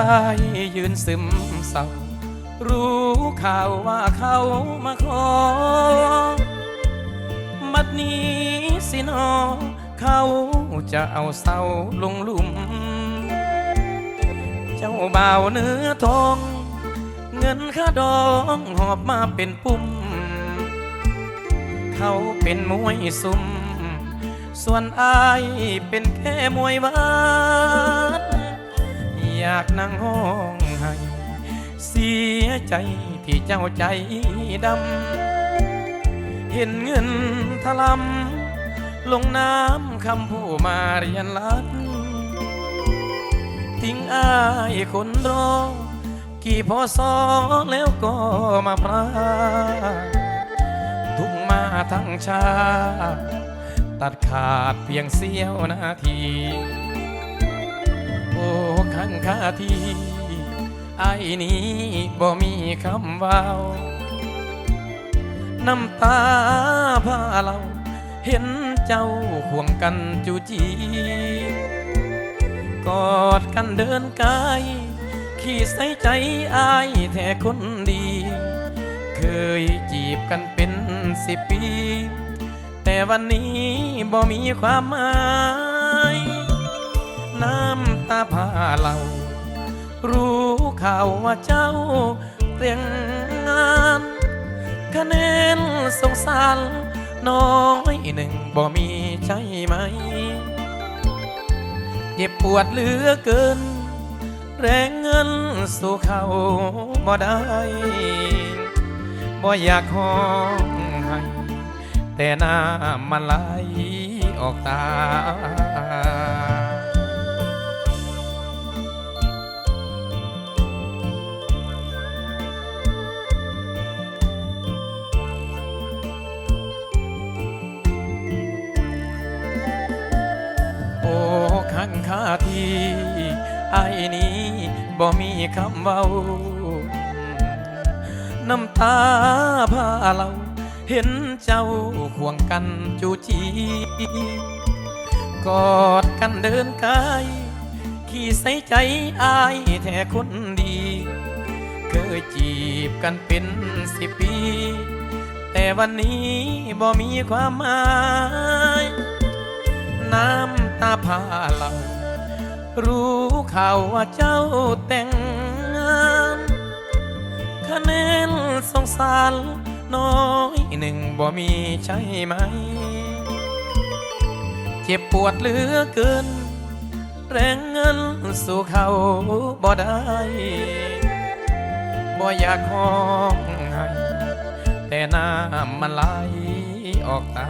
ายยืนซึมเศร้า รู้ข่าวว่าเขามาขอ มัดนี้สินอเขาจะเอาเศร้าลงลุมเจ้าบ่าวเนื้อทอง เงินค่าดองหอบมาเป็นปุ่ม เขาเป็นมวยซุ่มส่วนอายเป็นแค่มวยวัดากนั่งห้องให้ เสียใจที่เจ้าใจดำ เห็นเงินทะลำลงน้ำคำผู้มาเรียนรัดทิ้งอายคนรอ กี่พอสอแล้วก็มาพราทุ่งมาทั้งชาติตัดขาดเพียงเสี้ยวนาที โอ้ ขังคาทีไอ้นี้บ่มีคำว่าวน้ำตาพาเรา เห็นเจ้าห่วงกันจูจี กอดกันเดินกาย ขี่ใส่ใจอายแท้คนดี เคยจีบกันเป็นสิบปี แต่วันนี้บ่มีความหมาย น้ำ ตาพาเรา รู้ข่าวว่าเจ้าเรียงงานคะแนนสงสารน้อยหนึ่งบ่มีใช่ไหม เจ็บปวดเหลือเกิน แรงเงินสู่เขาบ่ได้ บ่อยากห้องให้แต่น้ำมันไหลออกตา คาทีไอ้นี้บ่มีคำเว้า น้ำตาพาเราเห็นเจ้าควงกันจูจี กอดกันเดินกายขี่ใส่ใจอายแท้คนดี เคยจีบกันเป็นสิบปี แต่วันนี้บ่มีความหมาย น้ำตาพาเรา รู้ข่าวว่าเจ้าแต่งงานคะแนนสงสาร น้อยหนึ่งบ่มีใช่ไหม เจ็บปวดเหลือเกิน แรงเงินสู่เขาบ่ได้ บ่อยากห้องให้แต่น้ำมันไหลออกตา